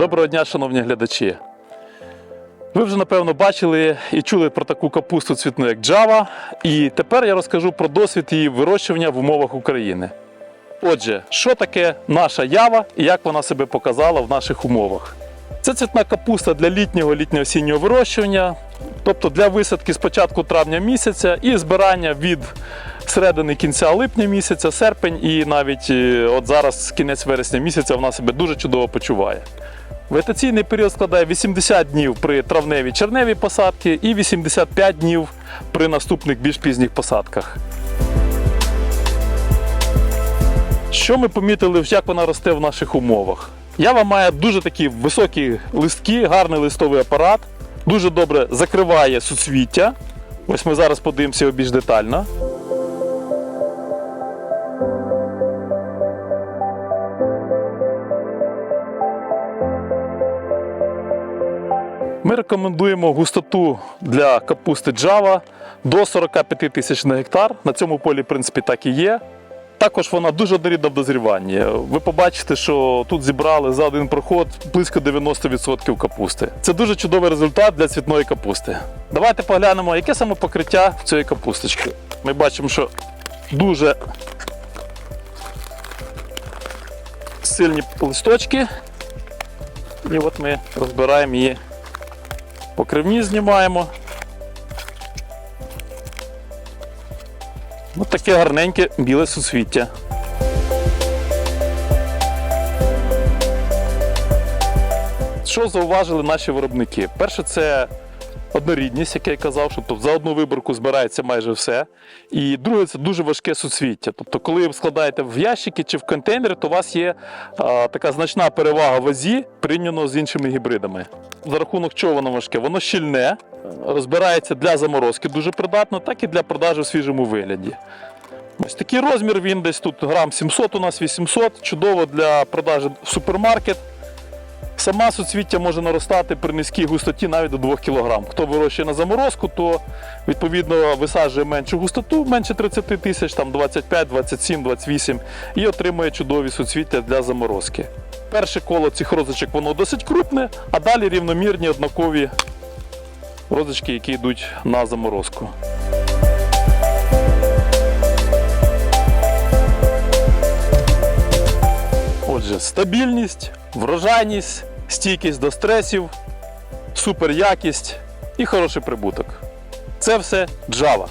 Доброго дня, шановні глядачі. Ви вже напевно бачили і чули про таку капусту цвітну, як Java. І тепер я розкажу про досвід її вирощування в умовах України. Отже, що таке наша ява і як вона себе показала в наших умовах? Це цвітна капуста для літнього літньо-осіннього вирощування, тобто для висадки з початку травня місяця і збирання від середини кінця липня місяця, серпень і навіть е, от зараз кінець вересня місяця вона себе дуже чудово почуває. Вегетаційний період складає 80 днів при травневій черневій посадці і 85 днів при наступних більш пізніх посадках. Що ми помітили, як вона росте в наших умовах? Ява має дуже такі високі листки, гарний листовий апарат, дуже добре закриває суцвіття. Ось ми зараз подивимося його більш детально. Ми рекомендуємо густоту для капусти Java до 45 тисяч на гектар. На цьому полі, в принципі, так і є. Також вона дуже однорідна в дозріванні. Ви побачите, що тут зібрали за один проход близько 90% капусти. Це дуже чудовий результат для цвітної капусти. Давайте поглянемо, яке саме покриття в цієї капусточки. Ми бачимо, що дуже сильні листочки. І от ми розбираємо її покривні знімаємо. Ось таке гарненьке біле сусвіття. Що зауважили наші виробники? Перше, це однорідність, як я казав, що тобто за одну виборку збирається майже все. І друге, це дуже важке суцвіття. Тобто, коли ви складаєте в ящики чи в контейнери, то у вас є а, така значна перевага вазі порівняно з іншими гібридами. За рахунок чого воно важке? Воно щільне, розбирається для заморозки дуже придатно, так і для продажу в свіжому вигляді. Ось такий розмір, він десь тут грам 700, у нас 800, чудово для продажу в супермаркет. Сама суцвіття може наростати при низькій густоті навіть до 2 кг. Хто вирощує на заморозку, то відповідно висаджує меншу густоту, менше 30 тисяч, там 25, 27, 28 і отримує чудові суцвіття для заморозки. Перше коло цих розочок воно досить крупне, а далі рівномірні однакові розочки, які йдуть на заморозку. Отже, стабільність, врожайність, стійкість до стресів, суперякість і хороший прибуток. Це все Java.